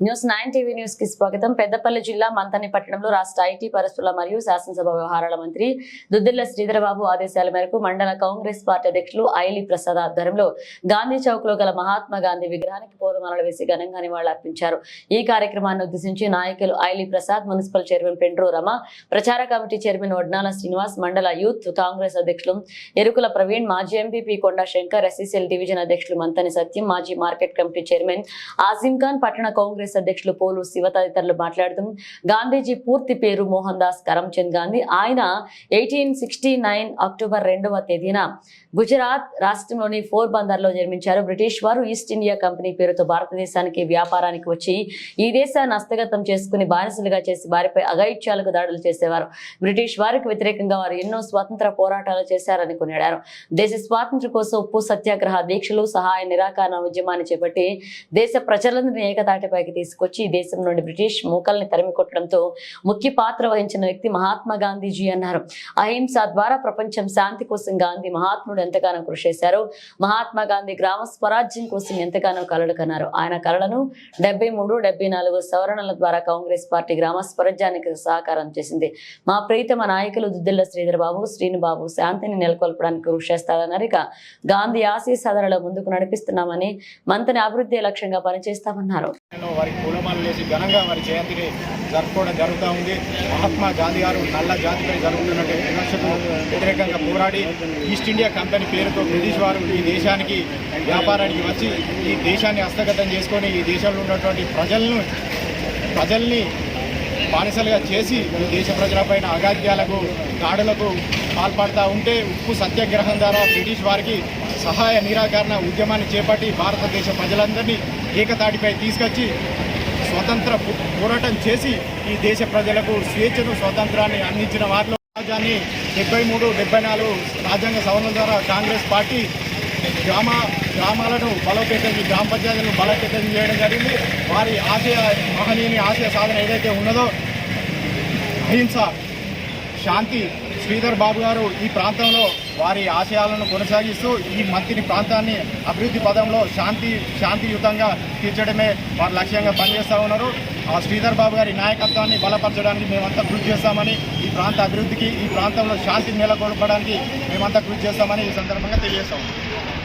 News nine TV న్యూస్కి స్వాగతం. పెద్దపల్లి జిల్లా మంతని పట్టణంలో రాష్ట్ర ఐటీ పరిశ్రమల మరియు శాసనసభ వ్యవహారాల మంత్రి దుద్దిల్ల శ్రీధరబాబు ఆదేశాల మేరకు మండల కాంగ్రెస్ పార్టీ అధ్యక్షులు ఐలి ప్రసాద్ ఆధ్వర్యంలో గాంధీ చౌక్లో గల మహాత్మా గాంధీ విగ్రహానికి పూలమాలలు వేసి ఘనంగా నివాళులర్పించారు. ఈ కార్యక్రమాన్ని ఉద్దేశించి నాయకులు ఐలి ప్రసాద్ మున్సిపల్ చైర్మన్ పెండ్రు రమ ప్రచార కమిటీ చైర్మన్ వడ్నాల శ్రీనివాస్ మండల యూత్ కాంగ్రెస్ అధ్యక్షులు ఎరుకుల ప్రవీణ్ మాజీ MPP Konda Shankar SECL division అధ్యక్షులు మంతని సత్యం మాజీ market committee chairman Azim Khan పట్టణ కాంగ్రెస్ అధ్యక్షులు పోలు శివ తదితరులు మాట్లాడుతూ గాంధీజీ పూర్తి పేరు మోహన్ దాస్ కరమ్చంద్ గాంధీ. ఆయన ఎయిటీన్ సిక్స్టీ నైన్ అక్టోబర్ రెండవ తేదీన గుజరాత్ రాష్ట్రంలోని ఫోర్ బందర్లో జన్మించారు. బ్రిటిష్ వారు ఈస్ట్ ఇండియా కంపెనీ పేరుతో భారతదేశానికి వ్యాపారానికి వచ్చి ఈ దేశాన్ని హస్తగతం చేసుకుని బానిసలుగా చేసి వారిపై అఘాయిత్యాలకు దాడులు చేసేవారు. బ్రిటిష్ వారికి వ్యతిరేకంగా వారు ఎన్నో స్వాతంత్ర పోరాటాలు చేశారని కొనియాడారు. దేశ స్వాతంత్ర కోసం ఉప్పు సత్యాగ్రహ దీక్షలు సహాయ నిరాకరణ ఉద్యమాన్ని చేపట్టి దేశ ప్రజలందరినీ ఏకతాటిపైకి తీసుకొచ్చి ఈ దేశం నుండి బ్రిటిష్ మూకల్ని తరిమి కొట్టడంతో ముఖ్య పాత్ర వహించిన వ్యక్తి మహాత్మా గాంధీజీ అన్నారు. అహింస ద్వారా ప్రపంచం శాంతి కోసం గాంధీ మహాత్ముడు ఎంతగానో కృషి చేశారు. మహాత్మా గాంధీ గ్రామ స్వరాజ్యం కోసం ఎంతగానో కలలు కన్నారు. ఆయన కలలను డెబ్బై మూడు డెబ్బై నాలుగు సవరణల ద్వారా కాంగ్రెస్ పార్టీ గ్రామ స్వరాజ్యానికి సహకారం చేసింది. మా ప్రీతమ నాయకులు దుద్దిల్ల శ్రీధర్ బాబు శ్రీనుబాబు శాంతిని నెలకొల్పడానికి కృషి చేస్తారన్నారు. ఇక గాంధీ ఆశీస్ సాధనలో ముందుకు నడిపిస్తున్నామని మంతని అభివృద్ధి లక్ష్యంగా పనిచేస్తామన్నారు. వారికి పూలమాలలు వేసి ఘనంగా వారి జయంతిని జరుపుకోవడం జరుగుతూ ఉంది. మహాత్మా గాంధీ గారు నల్ల జాతిపై జరుగుతున్నటువంటి విమర్శకు వ్యతిరేకంగా పోరాడి ఈస్ట్ ఇండియా కంపెనీ పేరుతో బ్రిటిష్ వారు ఈ దేశానికి వ్యాపారానికి వచ్చి ఈ దేశాన్ని హస్తగతం చేసుకొని ఈ దేశంలో ఉన్నటువంటి ప్రజలను ప్రజల్ని బానిసలుగా చేసి ఈ దేశ ప్రజలపైన అగాధ్యాలకు దాడులకు పాల్పడతా ఉంటే ఉప్పు సత్యాగ్రహం ద్వారా బ్రిటిష్ వారికి సహాయ నిరాకరణ ఉద్యమాన్ని చేపట్టి భారతదేశ ప్రజలందరినీ ఏకతాటిపై తీసుకొచ్చి స్వతంత్ర పోరాటం చేసి ఈ దేశ ప్రజలకు స్వేచ్ఛను స్వాతంత్రాన్ని అందించిన వారిలో రాజ్యాన్ని డెబ్బై మూడు డెబ్బై నాలుగు రాజ్యాంగ సవరణ ద్వారా కాంగ్రెస్ పార్టీ గ్రామ గ్రామాలను బలోపేతం గ్రామ పంచాయతీలను బలోపేతం చేయడం జరిగింది. వారి ఆశయ మహనీయుని ఆశయ సాధన ఏదైతే ఉన్నదో అహింస శాంతి శ్రీధర్ బాబు గారు ఈ ప్రాంతంలో వారి ఆశయాలను కొనసాగిస్తూ ఈ మంత్రి ప్రాంతాన్ని అభివృద్ధి పదంలో శాంతి శాంతియుతంగా తీర్చడమే వారి లక్ష్యంగా పనిచేస్తూ ఉన్నారు. ఆ శ్రీధర్ బాబు గారి నాయకత్వాన్ని బలపరచడానికి మేమంతా కృషి చేస్తామని ఈ ప్రాంత అభివృద్ధికి ఈ ప్రాంతంలో శాంతి నెలకొల్పడానికి మేమంతా కృషి చేస్తామని ఈ సందర్భంగా తెలియజేస్తాము